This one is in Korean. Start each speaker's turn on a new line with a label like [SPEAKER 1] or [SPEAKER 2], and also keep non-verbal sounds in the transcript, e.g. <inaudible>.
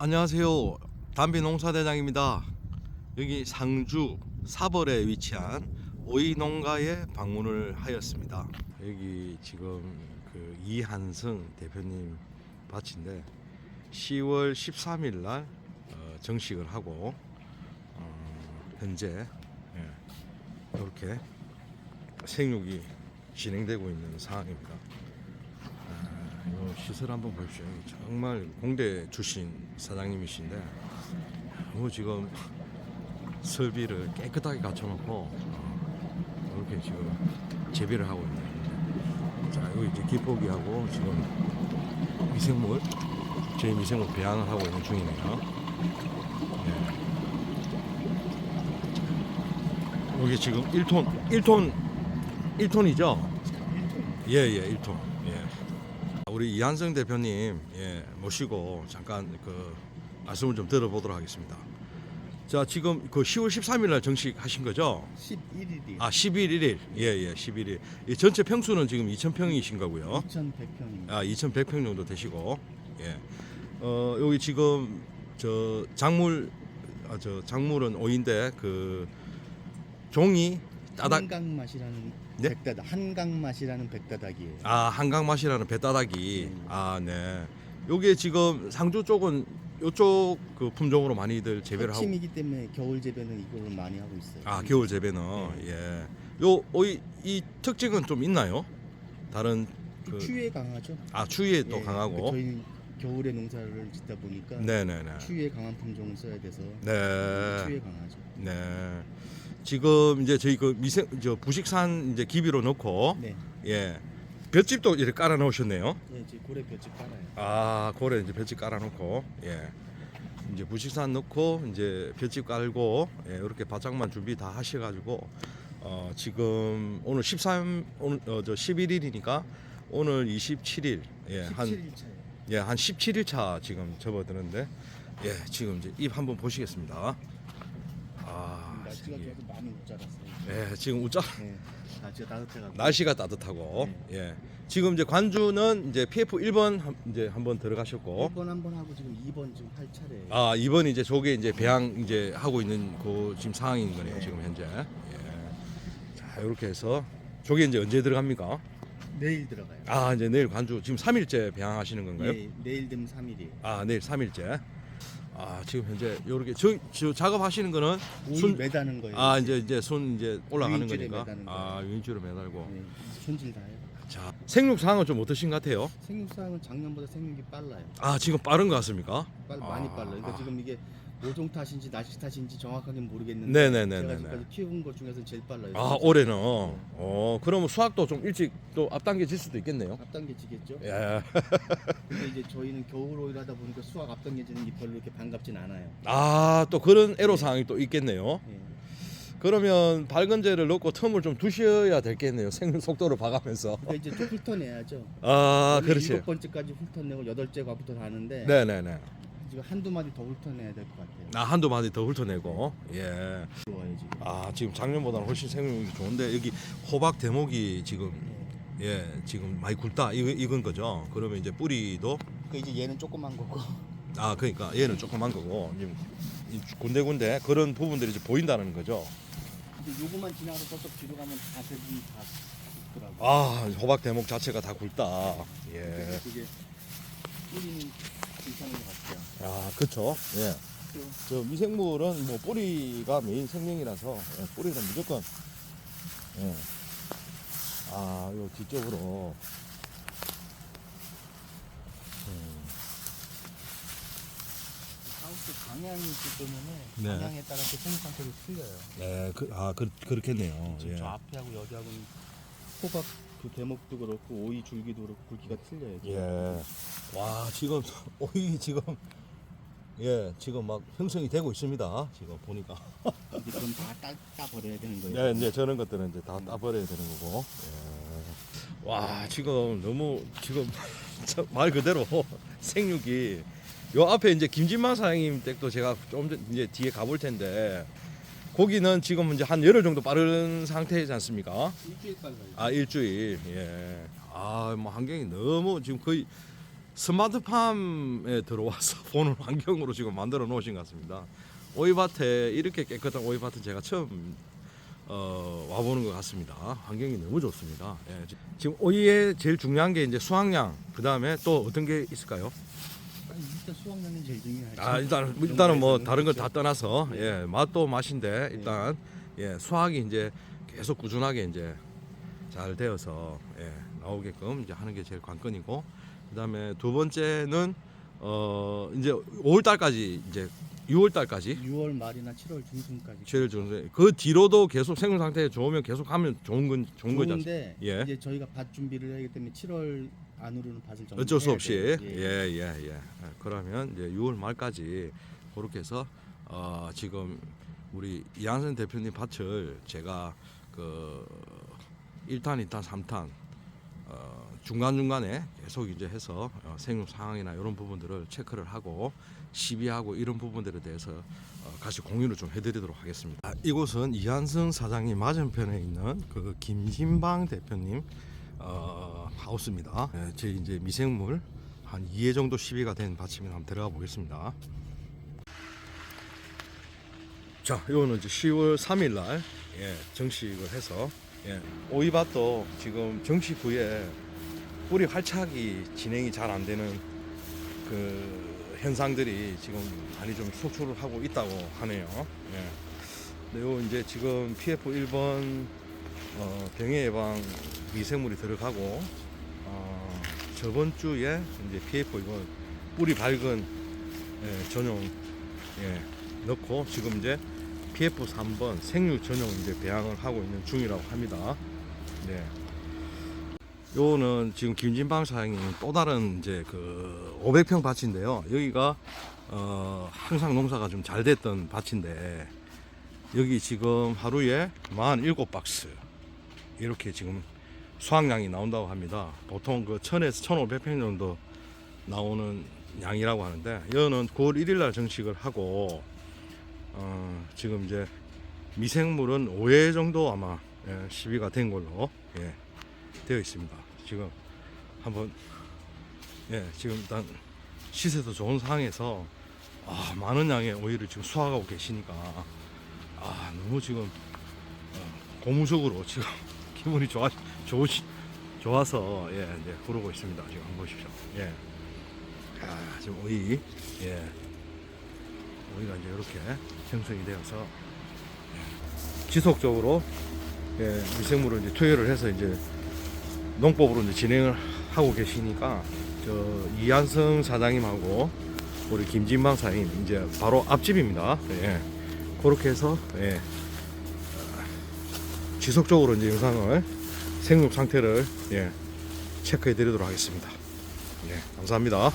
[SPEAKER 1] 안녕하세요. 담비 농사대장입니다. 여기 상주 사벌에 위치한 오이 농가에 방문을 하였습니다. 여기 지금 그 이한승 대표님 밭인데 10월 13일 날 어, 정식을 하고 어, 현재 예, 이렇게 생육이 진행되고 있는 상황입니다. 시설 한번 보십시오. 정말 공대 출신 사장님이신데 너무 지금 설비를 깨끗하게 갖춰놓고 어, 이렇게 지금 재배를 하고 있네요. 자, 여기 이제 기포기하고 지금 미생물 제 미생물 배양을 하고 있는 중이네요. 네. 여기 지금 1톤, 1톤, 1톤이죠? 예, 예, 1톤. 예. 우리 이한성 대표님 예, 모시고 잠깐 그 말씀을 좀 들어보도록 하겠습니다. 자, 지금 그 10월 13일 날 정식 하신 거죠?
[SPEAKER 2] 11일이
[SPEAKER 1] 아, 11일. 예, 예, 11일. 이 전체 평수는 지금 2,000평이신 거고요.
[SPEAKER 2] 2,100평입니다.
[SPEAKER 1] 아, 2,100평 정도 되시고. 예. 어, 여기 지금 저 작물 아, 저 작물은 오인데 그 종이 따닥
[SPEAKER 2] 한강 맛이라는
[SPEAKER 1] 네?
[SPEAKER 2] 백다다 한강 맛이라는 백다닥이에요.
[SPEAKER 1] 아, 한강 맛이라는 배따닥이. 아, 네. 요게 지금 상주 쪽은 요쪽 그 품종으로 많이들 재배를 하고
[SPEAKER 2] 아침이기 때문에 겨울 재배는 이걸로 많이 하고 있어요.
[SPEAKER 1] 아, 겨울 재배는 예. 요 오이 이 특징은 좀 있나요? 다른 그
[SPEAKER 2] 추위에 강하죠.
[SPEAKER 1] 아, 추위에 또
[SPEAKER 2] 예,
[SPEAKER 1] 강하고.
[SPEAKER 2] 저희는 겨울에 농사를 짓다 보니까
[SPEAKER 1] 네, 네, 네.
[SPEAKER 2] 추위에 강한 품종을 써야 돼서
[SPEAKER 1] 네.
[SPEAKER 2] 추위에 강하죠.
[SPEAKER 1] 네. 지금 이제 저희 그 미생 저 부식산 이제 기비로 넣고
[SPEAKER 2] 네,
[SPEAKER 1] 예. 볏집도 이렇게 깔아 놓으셨네요.
[SPEAKER 2] 예, 이제 고래 볕집 깔아요.
[SPEAKER 1] 아, 고래 이제 볏집 깔아 놓고 예. 이제 부식산 넣고 이제 볏집 깔고 예, 이렇게 바짝만 준비 다 하셔 가지고 어, 지금 오늘 13 오늘 어, 저 11일이니까 오늘 27일 예, 한
[SPEAKER 2] 17일 차에
[SPEAKER 1] 예, 한 17일 차 지금 접어드는데 예, 지금 이제 잎 한번 보시겠습니다. 아,
[SPEAKER 2] 날씨가
[SPEAKER 1] 이게-
[SPEAKER 2] 계속 많이 못 자랐어요.
[SPEAKER 1] 예, 지금 우짜
[SPEAKER 2] 네, 날씨가 따뜻해가지고
[SPEAKER 1] 날씨가 따뜻하고
[SPEAKER 2] 네.
[SPEAKER 1] 예. 지금 이제 관주는 이제 PF 1번 한, 이제 한번 들어가셨고
[SPEAKER 2] 1번 한 번 하고 지금 2번 지금 할 차례예요.
[SPEAKER 1] 아, 2번 이제 저게 이제 배양 이제 하고 있는 그 지금 상황인 거네요,
[SPEAKER 2] 네.
[SPEAKER 1] 지금 현재. 예. 자, 이렇게 해서 저게 이제 언제 들어갑니까?
[SPEAKER 2] 내일 들어가요.
[SPEAKER 1] 아, 이제 내일 관주 지금 3일째 배양하시는 건가요?
[SPEAKER 2] 예, 내일 되면 3일이에요.
[SPEAKER 1] 아, 내일 3일째. 아, 지금 현재 요렇게 저, 저 작업하시는 거는 순-
[SPEAKER 2] 매다는 거예요.
[SPEAKER 1] 아, 이제 이제 손 이제 올라가는
[SPEAKER 2] 유인줄에
[SPEAKER 1] 거니까.
[SPEAKER 2] 매다는
[SPEAKER 1] 아,
[SPEAKER 2] 거예요.
[SPEAKER 1] 유인줄을 매달고.
[SPEAKER 2] 네, 손질 다 해요.
[SPEAKER 1] 자, 생육 상황은 좀 어떠신 것 같아요?
[SPEAKER 2] 생육상은 작년보다 생육이 빨라요.
[SPEAKER 1] 아, 지금 빠른 것 같습니까?
[SPEAKER 2] 빨,
[SPEAKER 1] 아,
[SPEAKER 2] 많이 빨라요. 그러니까
[SPEAKER 1] 아.
[SPEAKER 2] 지금 이게 모종 탓인지 날씨 탓인지 정확하게 모르겠는데
[SPEAKER 1] 네네네네네.
[SPEAKER 2] 제가 지금까지 키운 것 중에서 제일 빨라요.
[SPEAKER 1] 아, 올해는 어, 그러면 수확도 좀 일찍 또 앞당겨질 수도 있겠네요.
[SPEAKER 2] 앞당겨지겠죠.
[SPEAKER 1] 예.
[SPEAKER 2] 근데 이제 저희는 겨울 오일 하다 보니까 수확 앞당겨지는 게 별로 이렇게 반갑진 않아요.
[SPEAKER 1] 아, 또 그런 애로 사항이 또 있겠네요.
[SPEAKER 2] 예.
[SPEAKER 1] 그러면 밝은제를 넣고 텀을 좀 두셔야 되겠네요. 생육 속도를 봐가면서.
[SPEAKER 2] 이제 좀 훑어내야죠.
[SPEAKER 1] 아, 그렇지.
[SPEAKER 2] 일곱 번째까지 훑어내고 여덟째 과부터 가는데
[SPEAKER 1] 네네네.
[SPEAKER 2] 지금 한두 마디 더 훑어내야 될 것 같아요.
[SPEAKER 1] 나 한두 마디 더 훑어내고. 예.
[SPEAKER 2] 좋아요 지금.
[SPEAKER 1] 아, 지금 작년보다는 훨씬 생육이 좋은데 여기 호박 대목이 지금
[SPEAKER 2] 예.
[SPEAKER 1] 예, 지금 많이 굵다. 이거 익은 거죠. 그러면 이제 뿌리도
[SPEAKER 2] 그 이제 얘는 조그만 거고
[SPEAKER 1] 아, 그러니까 얘는 조그만 거고 지금 이 군데군데 그런 부분들이 이제 보인다는 거죠.
[SPEAKER 2] 이제 요거만 지나가서 저쪽 뒤로 가면 다 대부분 다 있더라고 요.
[SPEAKER 1] 아, 호박 대목 자체가 다 굵다. 예.
[SPEAKER 2] 그게 뿌리는 괜찮은 것 같아요.
[SPEAKER 1] 아, 그쵸. 예. 또저 미생물은 뭐 뿌리가 메인 생명이라서 예, 뿌리는 무조건 예. 아, 요 뒤쪽으로 음,
[SPEAKER 2] 하우스 방향이 있기 때문에
[SPEAKER 1] 네.
[SPEAKER 2] 방향에 따라서 생육 상태도 틀려요.
[SPEAKER 1] 네, 그, 아, 그, 그렇겠네요.
[SPEAKER 2] 지금
[SPEAKER 1] 예.
[SPEAKER 2] 저 앞에하고 여기하고는 호박 그 대목도 그렇고 오이 줄기도 그렇고 굵기가 틀려요.
[SPEAKER 1] 예. 와, 지금 <laughs> 오이 지금 예, 지금 막 형성이 되고 있습니다. 지금 보니까. <laughs>
[SPEAKER 2] 이제 그럼 다 따 버려야 되는 거예요.
[SPEAKER 1] 네, 이제 저런 것들은 이제 다 따버려야 되는 거고. 예. 와, 지금 너무 지금 <laughs> 저- 말 그대로 생육이 요 앞에 이제 김진만 사장님 댁도 제가 좀 전- 이제 뒤에 가볼 텐데 거기는 지금 이제 한 열흘 정도 빠른 상태이지 않습니까?
[SPEAKER 2] 일주일 빨라요.
[SPEAKER 1] 아 일주일 예. 아뭐 환경이 너무 지금 거의 스마트팜에 들어와서 <laughs> 보는 환경으로 지금 만들어 놓으신 것 같습니다. 오이밭에 이렇게 깨끗한 오이밭은 제가 처음 어, 와보는 것 같습니다. 환경이 너무 좋습니다. 예, 지- 지금 오이의 제일 중요한 게 이제 수확량, 그 다음에 또 어떤 게 있을까요?
[SPEAKER 2] 일단 수확량이 제일 중요하죠.
[SPEAKER 1] 아 일단 일단은 뭐 다른 걸 다 떠나서 예 맛도 맛인데 일단 예 수확이 이제 계속 꾸준하게 이제 잘 되어서 예 나오게끔 이제 하는 게 제일 관건이고 그다음에 두 번째는 어 이제 5월 달까지 이제 6월 달까지
[SPEAKER 2] 6월 말이나 7월 중순까지.
[SPEAKER 1] 제일 좋은데 그 뒤로도 계속 생물 상태 좋으면 계속 하면 좋은 건 좋은 거죠.
[SPEAKER 2] 좋은데
[SPEAKER 1] 예.
[SPEAKER 2] 이제 저희가 밭 준비를 하기 때문에 7월 안으로는 밭을 정리.
[SPEAKER 1] 어쩔 수 없이
[SPEAKER 2] 예.
[SPEAKER 1] 예예 예 예, 그러면 이제 6월 말까지 그렇게 해서 어, 지금 우리 이한선 대표님 밭을 제가 그 1탄, 2탄, 3탄 어, 중간 중간에 계속 이제 해서 어, 생육 상황이나 이런 부분들을 체크를 하고 시비하고 이런 부분들에 대해서 어, 같이 공유를 좀 해드리도록 하겠습니다. 아, 이곳은 이한승 사장님 맞은편에 있는 그 김진방 대표님 어, 하우스입니다. 예, 제 이제 미생물 한 2회 정도 시비가 된 밭이면 한번 들어가 보겠습니다. 자, 이거는 이제 10월 3일 날 예, 정식을 해서 예, 오이밭도 지금 정식 후에 뿌리 활착이 진행이 잘 안 되는 그 현상들이 지금 많이 좀 속출을 하고 있다고 하네요. 예. 근데 요 이제 지금 PF 1번 어, 병해 예방 미생물이 들어가고 어, 저번 주에 이제 PF 이거 뿌리 밝은 예, 전용 예, 넣고 지금 이제 PF 3번 생육 전용 이제 배양을 하고 있는 중이라고 합니다. 네. 요거는 지금 김진방 사장님 또 다른 이제 그 500평 밭인데요. 여기가 어 항상 농사가 좀 잘 됐던 밭인데 여기 지금 하루에 47박스 이렇게 지금 수확량이 나온다고 합니다. 보통 그 1000에서 1500평 정도 나오는 양이라고 하는데 여는 9월 1일 날 정식을 하고 어, 지금 이제 미생물은 5회 정도 아마 예, 시비가 된 걸로 예, 되어 있습니다. 지금 한번 예, 지금 일단 시세도 좋은 상황에서 아, 많은 양의 오이를 지금 수확하고 계시니까 아, 너무 지금 어, 고무적으로 지금 <laughs> 기분이 좋아 좋으시 좋아서 예, 이제 부르고 있습니다. 지금 한번 보십시오. 예. 아, 지금 오이 예. 오이가 이제 이렇게 형성이 되어서 예, 지속적으로 예, 미생물을 이제 투여를 해서 이제 농법으로 이제 진행을 하고 계시니까 저 이한성 사장님하고 우리 김진방 사장님 이제 바로 앞집입니다. 예. 그렇게 해서 예. 지속적으로 이제 영상을 생육 상태를 예, 체크해 드리도록 하겠습니다. 예, 감사합니다.